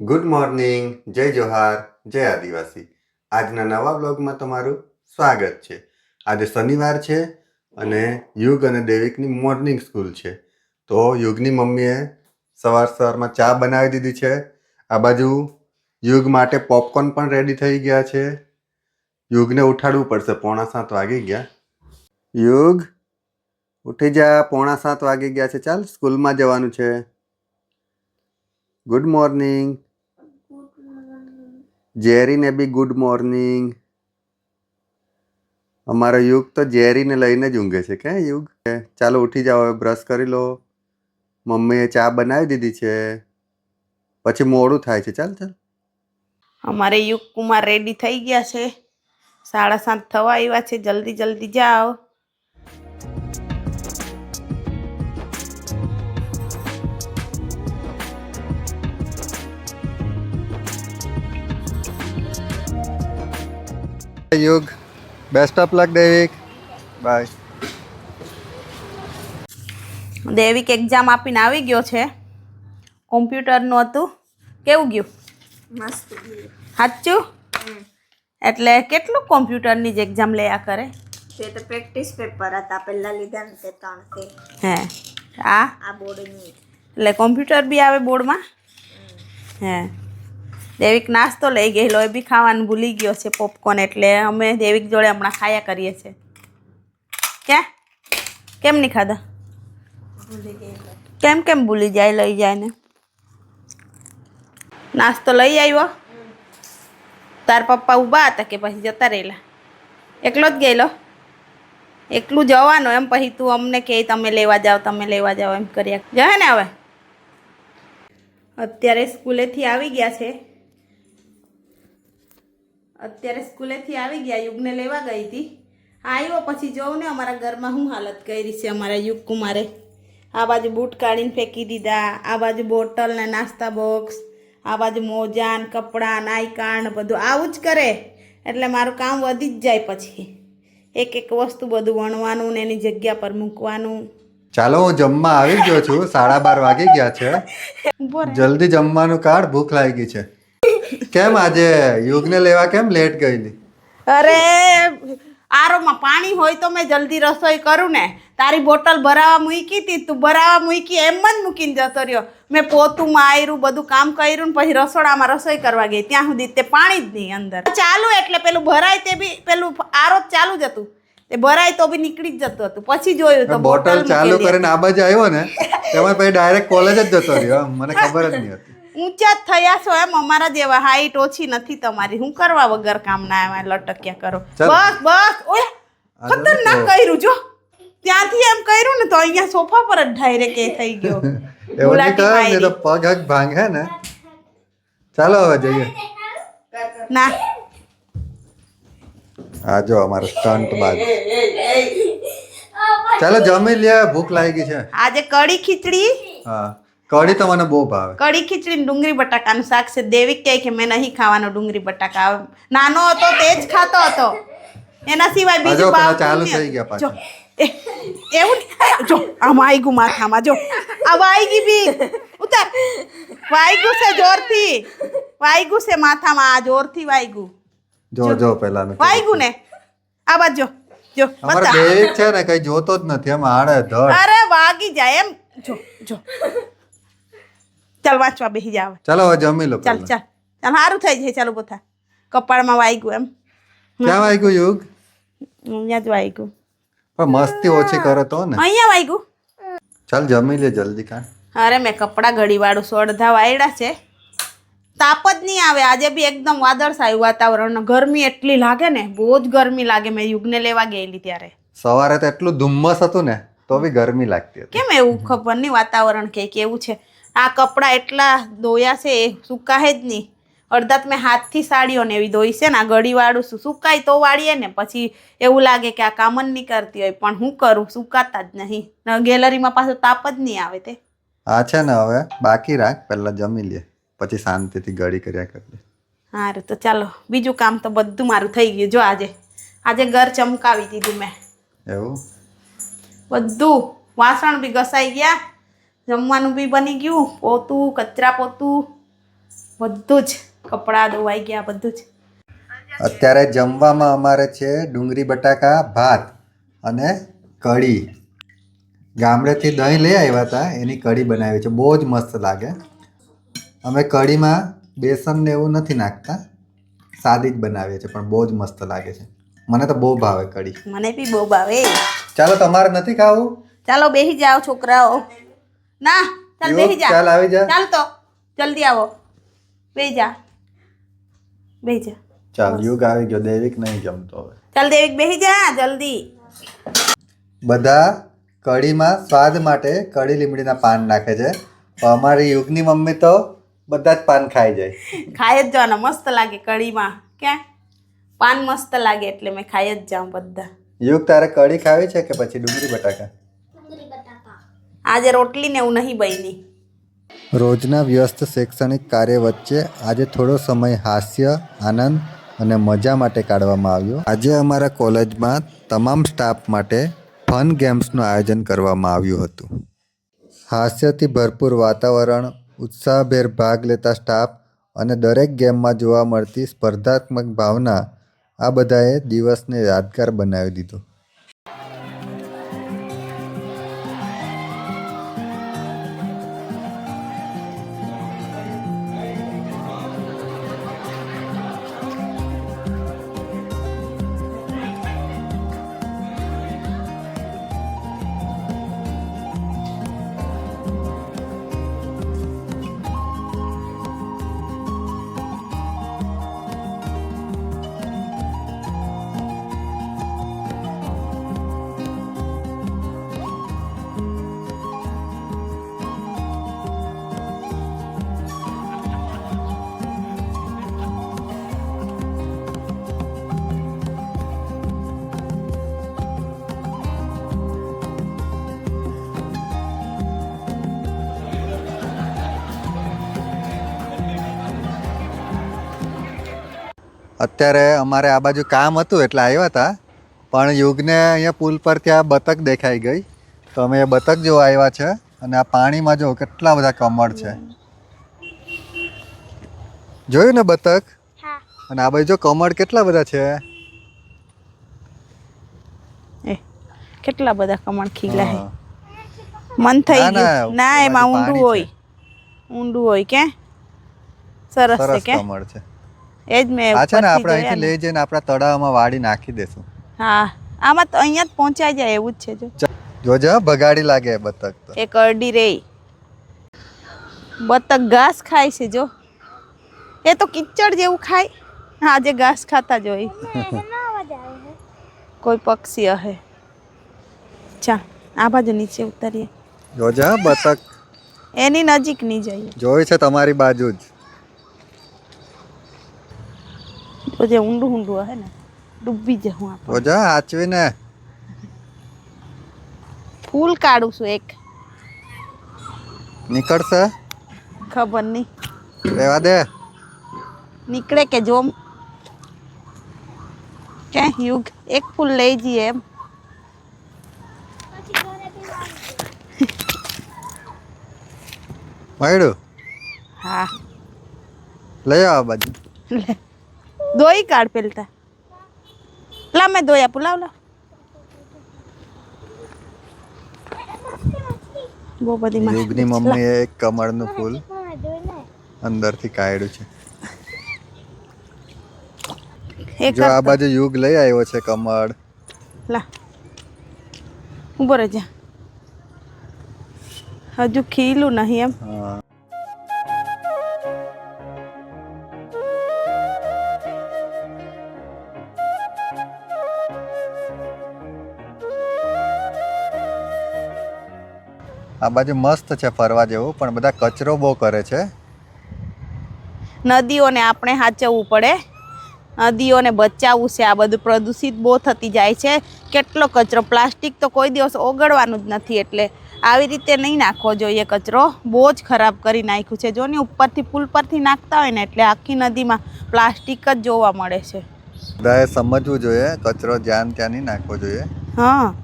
Good morning જય જોહાર. જય આદિવાસી. આજના નવા બ્લોગમાં તમારું સ્વાગત છે. આજે શનિવાર છે અને યુગ અને દેવિકની મોર્નિંગ સ્કૂલ છે. તો યુગની મમ્મીએ સવાર સવારમાં ચા બનાવી દીધી છે. આ બાજુ યુગ માટે પોપકોર્ન પણ રેડી થઈ ગયા છે. યુગને ઉઠાડવું પડશે. પોણા સાત વાગી ગયા. યુગ, ઉઠી જા. પોણા સાત વાગી ગયા છે. ચાલ સ્કૂલમાં જવાનું છે. ગુડ મોર્નિંગ જેરીને બી ગુડ મોર્નિંગ. અમારો યુગ તો ઝેરીને લઈને જ ઊંઘે છે કે યુગ? ચાલો ઉઠી જાઓ, હવે બ્રશ કરી લો. મમ્મીએ ચા બનાવી દીધી છે. પછી મોડું થાય છે. ચાલ ચાલ. અમારે યુગ કુમાર રેડી થઈ ગયા છે. સાડા સાત થવા આવ્યા છે. જલ્દી જલ્દી જાઓ. Yug. Best of luck Devik bye Devik exam આપીને આવી ગયો છે. કોમ્પ્યુટરનું હતું. કેવું ગયું? મસ્ત સાચું? એટલે કેટલું કોમ્પ્યુટરની જ એક્ઝામ લેયા કરે? તે તો પ્રેક્ટિસ પેપર હતા. પહેલા લીધા ને તે ત્રણ તે. હે. આ? આ બોર્ડની એટલે કોમ્પ્યુટર બી આવે બોર્ડમાં હે. દેવિક નાસ્તો લઈ ગયેલો એ બી ખાવાનું ભૂલી ગયો છે પોપકોર્ન એટલે અમે દેવિક જોડે હમણાં ખાયા કરીએ છીએ. ક્યાં? કેમ નહીં ખાધા? કેમ કેમ ભૂલી જાય, લઈ જાય ને? નાસ્તો લઈ આવ્યો? તાર પપ્પા ઊભા હતા કે પછી જતા રહેલા? એકલો જ ગયેલો? એકલું જવાનું એમ, પછી તું અમને કહે તમે લેવા જાઓ, તમે લેવા જાઓ એમ કર્યા. જાય ને હવે? અત્યારે સ્કૂલેથી આવી ગયા છે. અત્યારે સ્કૂલેથી આવી ગયા યુગને લેવા ગઈ હતી. આવ્યો પછી જોઉં ને અમારા ઘરમાં શું હાલત કરી છે અમારા યુગ કુમારે. આ બાજુ બૂટ કાઢીને ફેંકી દીધા આ બાજુ બોટલ ને નાસ્તા બોક્સ આ બાજુ મોજાન કપડાં નાયકાણ બધું. આવું જ કરે. એટલે મારું કામ વધી જ જાય પછી. એક એક વસ્તુ બધું વણવાનું ને એની જગ્યા પર મૂકવાનું. ચાલો હું જમવા આવી ગયો છું. સાડા બાર વાગી ગયા છે. જલ્દી જમવાનું કાઢ ભૂખ લાગી છે. કેમ આજે યુગને લેવા કેમ લેટ ગયેલી? અરે આરોમાં પાણી હોય તો મેં જલ્દી રસોઈ કરું ને. તારી બોટલ ભરાવા મૂકી હતી તું ભરાવા મૂકી એમ જ મૂકીને જતો રહ્યો. મેં પોતું માર્યું બધું કામ કર્યું ને પછી રસોડામાં રસોઈ કરવા ગઈ. ત્યાં સુધી તે પાણી જ નહીં અંદર. ચાલુ એટલે પેલું ભરાય તે બી પેલું આરો જ ચાલુ જ હતું. તે ભરાય તો બી નીકળી જ જતું હતું. પછી જોયું તો બોટલ ચાલુ કરીને આ બાજુ આવ્યો ને તેમાં પછી ડાયરેક્ટ કોલેજ જ જતો રહ્યો. મને ખબર જ નહીં હતી. ઊંચા જ થયા છો એમ અમારા જેવા. હાઈટ ઓછી નથી તમારી. હું કરવા વગર કામના એમાં લટક્યા કરો. બસ બસ. ઓય ખતરનાક કર્યું જો. ત્યાંથી એમ કર્યું ને તો અહીંયા સોફા પર જ ડાયરેક્ટ એ થઈ ગયો. એવું નહીં કર તો પગ હગ ભાંગે ને. ચાલો હવે જઈએ. ના. આ જો અમારો સ્ટન્ટ બાજ. ચાલો જમી લે ભૂખ લાગી છે. આજે કડી ખીચડી. હા. કઢી તો મને બહુ ભાવે. કઢી ખીચડી ડુંગળી બટાકાનું શાક છે. દેવી કહે કે મેં નહીં ખાવાનો ડુંગળી બટાકા. નાનો હતો તે જ ખાતો હતો. એના સિવાય બીજું ભાવ ચાલુ થઈ ગયા પાછો. એવું. જો આમાં આઈ ગયું માથામાં. જો આ વાઈગી બી. ઉતાર. વાઈગું છે જોરથી. વાઈગું છે માથામાં. આ જોરથી વાઈગું જો જો. પેલા વાઈગું ને. આ બાજુ જો. જો અમારો છે ને કઈ જોતો જ નથી. એમ આડે ધડ. અરે વાગી જાય. એમ. જો જો. ચાલ વાંચવા બેસી જાવ ચાલો જમી લો ચાલ ચાલ. ચાલ સારું થઈ જાય ચાલો બધા કપાળમાં વાગ્યું એમ. ક્યાં વાગ્યું યુગ? અહીંયા જ વાગ્યું પણ મસ્તી ઓછી કરો તો ને. અહીંયા વાગ્યું ચાલ જમી લે જલ્દી કા. અરે મેં કપડાં ઘડીવાળું સોડધા વાયડા છે. તાપ જ નહીં આવે. આજે બી એકદમ વાદળછાયું વાતાવરણ. ગરમી એટલી લાગે ને બહુ જ ગરમી લાગે. મેં યુગને લેવા ગયેલી ત્યારે. સવારે તો એટલું ધુમ્મસ હતું ને તો બી ગરમી લાગતી હતી. કેમ એવું? ખબર નહીં વાતાવરણ કે કેવું છે. આ કપડાં એટલા ધોયા છે એ સુકાય જ નહીં. અડધા તો મેં હાથથી સાડીઓને એવી ધોઈ છે ને આ ગળીવાળું શું સુકાય તો વાળીએ ને પછી એવું લાગે કે આ કામ જ નહીં કરતી હોય પણ હું કરું સુકાતા જ નહીં. ગેલેરીમાં પાછો તાપ જ નહીં આવે તે. હા છે ને હવે બાકી રાખ પહેલા જમી લે પછી શાંતિથી ગળી કર્યા કરીએ સારું તો ચાલો બીજું કામ તો બધું મારું થઈ ગયું જો આજે. આજે ઘર ચમકાવી દીધું મેં. એવું? બધું વાસણ બી ઘસાઈ ગયા. જમવાનું બી બની ગયું પોતું કચરા પોતું બધું જ. કપડાં ધોવાઈ ગયા બધું જ. અત્યારે જમવામાં અમારે છે ડુંગળી બટાકા ભાત અને કઢી. ગામડેથી દહીં લઈ આવ્યા હતા એની કઢી બનાવી છે. બહુ જ મસ્ત લાગે. અમે કઢીમાં બેસન ને એવું નથી નાખતા સાદી જ બનાવીએ છીએ પણ બહુ જ મસ્ત લાગે છે. મને તો બહુ ભાવે કઢી. મને બી બહુ ભાવે. ચાલો તમારે નથી ખાવું? ચાલો બેસી જાઓ છોકરાઓ. ના ચાલ બેહી જા. ચાલ આવી જા. ચાલ તો. જલ્દી આવો. બેહી જા. બેહી જા. ચાલ યુગ આવી ગયો. દેવિક નહીં જમતો હવે. ચાલ દેવિક બેહી જા જલ્દી. બધા કઢીમાં સ્વાદ માટે કઢી લીમડીના પાન નાખે છે. અમારી યુગની મમ્મી તો બધા જ પાન ખાઈ જાય. ખાઈ જ જવાના. મસ્ત લાગે કઢીમાં. ક્યાં? પાન મસ્ત લાગે એટલે મેં ખાઈ જ જાઉં બધા. યુગ તારે કઢી ખાવી છે કે પછી ડુંગળી બટાકા? આજે રોટલી ને એવું નહીં બની રોજના વ્યસ્ત શૈક્ષણિક કાર્ય વચ્ચે આજે થોડો સમય હાસ્ય, આનંદ અને મજા માટે કાઢવામાં આવ્યો. આજે અમારા કોલેજમાં તમામ સ્ટાફ માટે ફન ગેમ્સનું આયોજન કરવામાં આવ્યું હતું. હાસ્યથી ભરપૂર વાતાવરણ, ઉત્સાહભેર ભાગ લેતા સ્ટાફ અને દરેક ગેમમાં જોવા મળતી સ્પર્ધાત્મક ભાવના આ બધાએ દિવસને યાદગાર બનાવી દીધો. અત્યારે અમારે આ બાજુ કામ હતું એટલે આવ્યા હતા પણ યુગને અહીંયા પુલ પર ત્યાં બતક દેખાઈ ગઈ. તો અમે એ બતક જોવા આવ્યા છે અને આ પાણીમાં જો કેટલા બધા કમળ છે. જોયું ને બતક? અને આ બાજુ જો કમળ કેટલા બધા છે? કેટલા બધા કમળ ખીલા હે? મન થઈ ગયું. ના એમાં ઊંડું હોય. ઊંડું હોય કે? સરસ છે સરસ કે? કમળ છે. એ જ મેં આ છે ને આપણે અહીંથી લઈ જઈને આપણા તળાવમાં વાળી નાખી દેશું. હા આમાં તો અહીંયા જ પહોંચાઈ જાય એવું જ છે જો. જોજો હો, ભગાડી લાગે બતક તો. એક અરડી રે બતક ઘાસ ખાય છે જો. એ તો કિચડ જેવું ખાય. આજે ઘાસ ખાતા જોઈ કોઈ પક્ષી હે ચા આ બાજુ નીચે ઉતરીએ. જોજા બતક. એની નજીક નહીં જઈએ. જોઈ છે તમારી બાજુ જ. તો જે ઊંડું ઊંડું હે ને ડૂબી જાઉં આપણે જોજે હો, હાચવીને ફૂલ કાઢું છું એક. નીકળશે? ખબર નહીં. રહેવા દે. નીકળે કે જોમ? કે યુગ એક ફૂલ લઈ જઈએ એમ. મળ્યું? હા. લઈ આવો બાજુ. લે. દોઈ કાઢ પેલતા. લા મેં દોયા પુલાવ લા બહુ બધી યુગની. મમ્મીએ એક કમળનું ફૂલ અંદરથી કાઢ્યું છે. જો આ બાજુ યુગ લઈ આવ્યો છે કમળ. લા. ઊભો રહેજા. હજુ ખીલું નહીં એમ. હા. આ બાજુ મસ્ત છે ફરવા જેવું પણ બધા કચરો બહુ કરે છે. નદીઓને આપણે સાચવવું પડે. નદીઓને બચાવવું છે આ બધું પ્રદૂષિત બહુ થતી જાય છે. કેટલો કચરો? પ્લાસ્ટિક તો કોઈ દિવસ ઓગળવાનું જ નથી એટલે આવી રીતે નહીં નાખવો જોઈએ કચરો. બહુ જ ખરાબ કરી નાખ્યું છે. જો ને ઉપરથી પુલ પરથી નાખતા હોય ને એટલે આખી નદીમાં પ્લાસ્ટિક જ જોવા મળે છે. બધાએ સમજવું જોઈએ કચરો જ્યાં ત્યાં નહીં નાખવો જોઈએ. હા.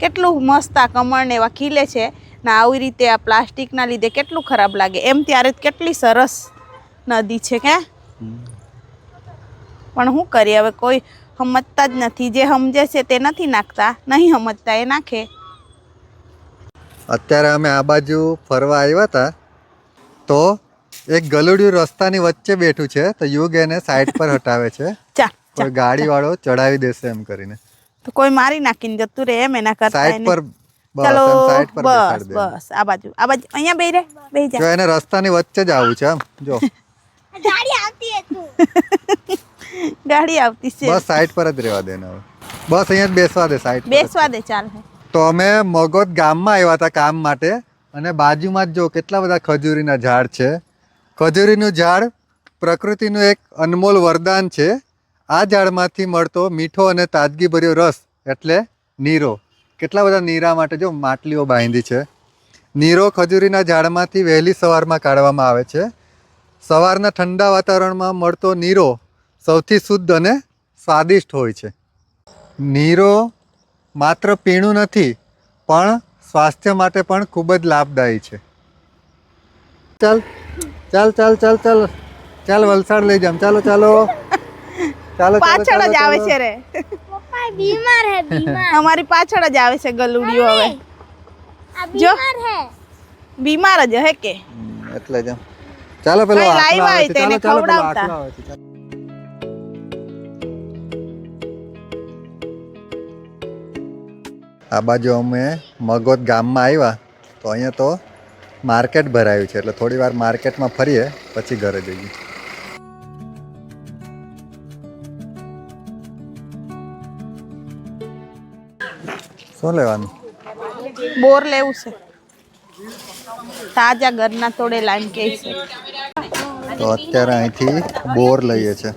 કેટલું મસ્ત આ કમળને એવા ખીલે છે. ને આવી રીતે આ પ્લાસ્ટિકના લીધે કેટલું ખરાબ લાગે? એમ ત્યારે કેટલી સરસ નદી છે કે? પણ શું કરીએ? હવે કોઈ સમજતા જ નથી. જે સમજે છે તે નથી નાખતા. નહીં સમજતા એ નાખે. અત્યારે અમે આ બાજુ ફરવા આવ્યા હતા તો એક ગલુડિયું રસ્તાની વચ્ચે બેઠું છે તો યુગ એને સાઈડ પર હટાવે છે. કોઈ ગાડી વાળો ચડાવી દેશે એમ કરીને. તો કોઈ મારી નાખીને જતું રહે એમ એના કરતા સાઈડ પર ચાલો બસ બસ આ બાજુ આ બાજુ અહીંયા બેહી રે બેહી જો. એને રસ્તાની વચ્ચે જ આવું છે આમ જો. ગાડી આવતી હતું ગાડી આવતી છે. બસ સાઈડ પર જ રહેવા દે ને હવે. બસ અહીંયા જ બેસવા દે સાઈડ બેસવા દે ચાલ તો અમે મગોદ ગામમાં આવ્યા હતા કામ માટે અને બાજુમાં જ જો કેટલા બધા ખજૂરીના ઝાડ છે. ખજૂરીનું ઝાડ પ્રકૃતિનું એક અનમોલ વરદાન છે. આ ઝાડમાંથી મળતો મીઠો અને તાજગીભર્યો રસ એટલે નીરો. કેટલા બધા નીરા માટે જો માટલીઓ બાંધી છે. નીરો ખજૂરીના ઝાડમાંથી વહેલી સવારમાં કાઢવામાં આવે છે. સવારના ઠંડા વાતાવરણમાં મળતો નીરો સૌથી શુદ્ધ અને સ્વાદિષ્ટ હોય છે. નીરો માત્ર પીણું નથી પણ સ્વાસ્થ્ય માટે પણ ખૂબ જ લાભદાયી છે. ચાલ ચાલ ચાલ ચાલ ચાલ ચાલ વલસાડ લઈ જામ ચાલો ચાલો. ચાલો પાછળ જ આવે છે રે. બીમાર હે બીમાર. અમારી પાછળ જ આવે છે ગલુડિયો હવે. આ બીમાર હે. બીમાર જ હે કે. એટલે જ ચાલો પેલો લાઈવ આવે તેને ખવડાવતા. આ બાજુ અમે મગોદ ગામમાં આવ્યા તો અહીંયા તો માર્કેટ ભરાયું છે. એટલે થોડી વાર માર્કેટમાં ફરીએ પછી ઘરે જઈએ. શું લેવાનું? બોર લેવું છે. તાજા ઘરના તોડેલા એમ કે છે. તો અત્યારે અહીંથી બોર લઈએ છે.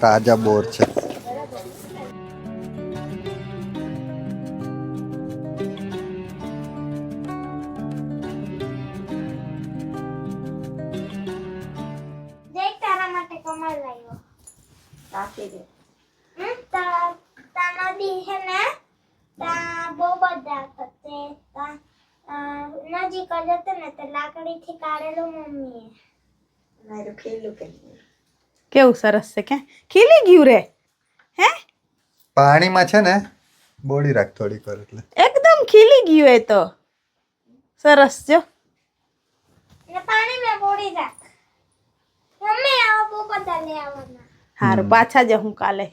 તાજા બોર છે. તારા માટે કમળ લાવ્યો. રાખી દે હમ તા તા નદી હે ને તા બહુ બધા હતા તે તા અ, નજીક જ હતું ને તે લાકડીથી કાઢેલું મમ્મીએ. મારું ખેલું કર્યું કેવું સરસ છે કે? ખીલી ગયું રે. હે? પાણીમાં છે ને બોડી રાખ થોડી કર એટલે. એકદમ ખીલી ગયું એ તો. સરસ જો. ને પાણી મેં બોડી રાખ. મમ્મી આવો બહુ બધા લઈ આવવાના. હારું પાછા જ હું કાલે.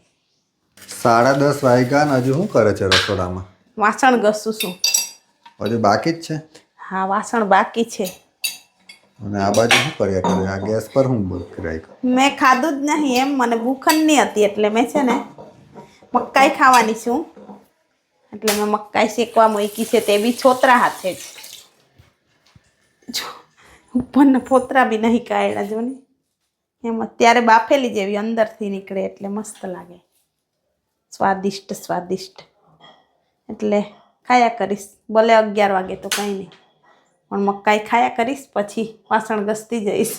સાડા દસ વાગ્યા ને હજુ શું કરે છે રસોડામાં? વાસણ ઘસું છું. હજુ બાકી જ છે? હા વાસણ બાકી છે. અને આ બાજુ શું કર્યા કરે? આ ગેસ પર હું બંધ મેં ખાધું જ નહીં એમ. મને ભૂખ જ નહીં હતી એટલે મેં છે ને મકાઈ ખાવાની છું. એટલે મેં મકાઈ શેકવા મૂકી છે તે બી છોતરા હાથે જો, ઉપરના ફોતરા બી નહીં કાઢ્યા જો ને. એમ અત્યારે બાફેલી જેવી અંદરથી નીકળે એટલે મસ્ત લાગે. સ્વાદિષ્ટ સ્વાદિષ્ટ. એટલે ખાયા કરીશ. ભલે અગિયાર વાગે તો કંઈ નહીં. પણ મકાઈ ખાયા કરીશ, પછી વાસણ ઘસતી જઈશ.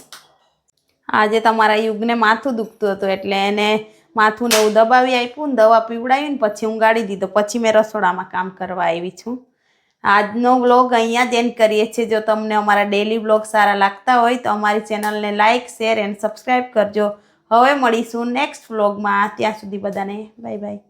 આજે તમારા યુગને માથું દુખતું હતું એટલે એને માથું એવું દબાવી આપ્યું ને દવા પીવડાવીને પછી ઊંઘાડી દીધો. પછી મેં રસોડામાં કામ કરવા આવી છું. આજનો વ્લોગ અહીંયા જ એન્ડ કરીએ છીએ. જો તમને અમારા ડેલી વ્લોગ સારા લાગતા હોય તો અમારી ચેનલને લાઇક શેર એન્ડ સબસ્ક્રાઈબ કરજો. હવે મળીશું નેક્સ્ટ વ્લોગમાં. ત્યાં સુધી બધાને બાય બાય